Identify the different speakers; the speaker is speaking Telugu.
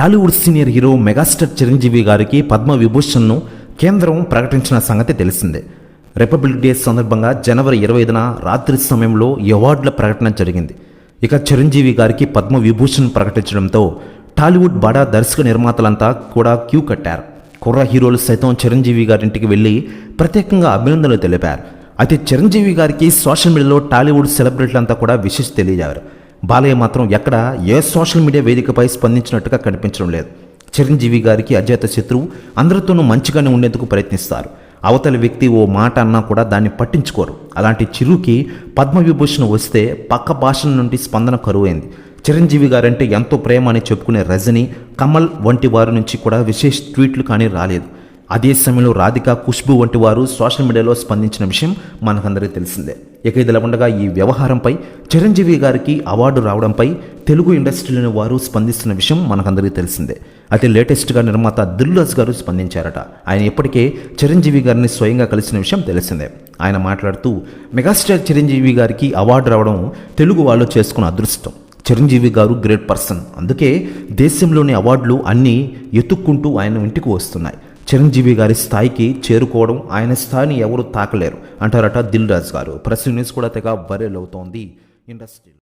Speaker 1: Tollywood senior hero megastar Chiranjeevi గారికి పద్మ విభూషణ్ను కేంద్రం ప్రకటించిన సంగతి తెలిసిందే. రిపబ్లిక్ డే సందర్భంగా జనవరి ఇరవై ఐదున రాత్రి సమయంలో అవార్డుల ప్రకటన జరిగింది. ఇక చిరంజీవి గారికి పద్మ విభూషణ్ ప్రకటించడంతో టాలీవుడ్ బడా దర్శక నిర్మాతలంతా కూడా క్యూ కట్టారు. కుర్ర హీరోలు సైతం చిరంజీవి గారింటికి వెళ్ళి ప్రత్యేకంగా అభినందనలు తెలిపారు. అయితే చిరంజీవి గారికి సోషల్ మీడియాలో టాలీవుడ్ సెలబ్రిటీలంతా కూడా విశేష తెలియజారు బాలయ్య మాత్రం ఎక్కడ ఏ సోషల్ మీడియా వేదికపై స్పందించినట్టుగా కనిపించడం లేదు. చిరంజీవి గారికి అజాత శత్రువు అందరితోనూ మంచిగానే ఉండేందుకు ప్రయత్నిస్తారు. అవతలి వ్యక్తి ఓ మాట అన్నా కూడా దాన్ని పట్టించుకోరు. అలాంటి చిరుకి పద్మవిభూషణ్ వస్తే పక్క భాషల నుండి స్పందన కరువైంది. చిరంజీవి గారంటే ఎంతో ప్రేమ అని చెప్పుకునే రజని కమల్ వంటి వారి నుంచి కూడా విశేష ట్వీట్లు కానీ రాలేదు. అదే సమయంలో రాధిక ఖుష్బు వంటి వారు సోషల్ మీడియాలో స్పందించిన విషయం మనకందరికీ తెలిసిందే. ఇక ఇదిలా ఉండగా ఈ వ్యవహారంపై చిరంజీవి గారికి అవార్డు రావడంపై తెలుగు ఇండస్ట్రీలోని వారు స్పందిస్తున్న విషయం మనకందరికీ తెలిసిందే. అయితే లేటెస్ట్గా నిర్మాత దిల్రాజ్ గారు స్పందించారట. ఆయన ఇప్పటికే చిరంజీవి గారిని స్వయంగా కలిసిన విషయం తెలిసిందే. ఆయన మాట్లాడుతూ మెగాస్టార్ చిరంజీవి గారికి అవార్డు రావడం తెలుగు వాళ్ళు చేసుకున్న అదృష్టం. చిరంజీవి గారు గ్రేట్ పర్సన్. అందుకే దేశంలోని అవార్డులు అన్నీ ఎత్తుక్కుంటూ ఆయన ఇంటికి వస్తున్నాయి. చిరంజీవి గారి స్థాయికి చేరుకోవడం ఆయన స్థాయిని ఎవరు తాకలేరు అంటారట దిల్ రాజు గారు. ప్రెస్ న్యూస్ కూడా తెగ వైరల్ అవుతోంది. ఇండస్ట్రీలో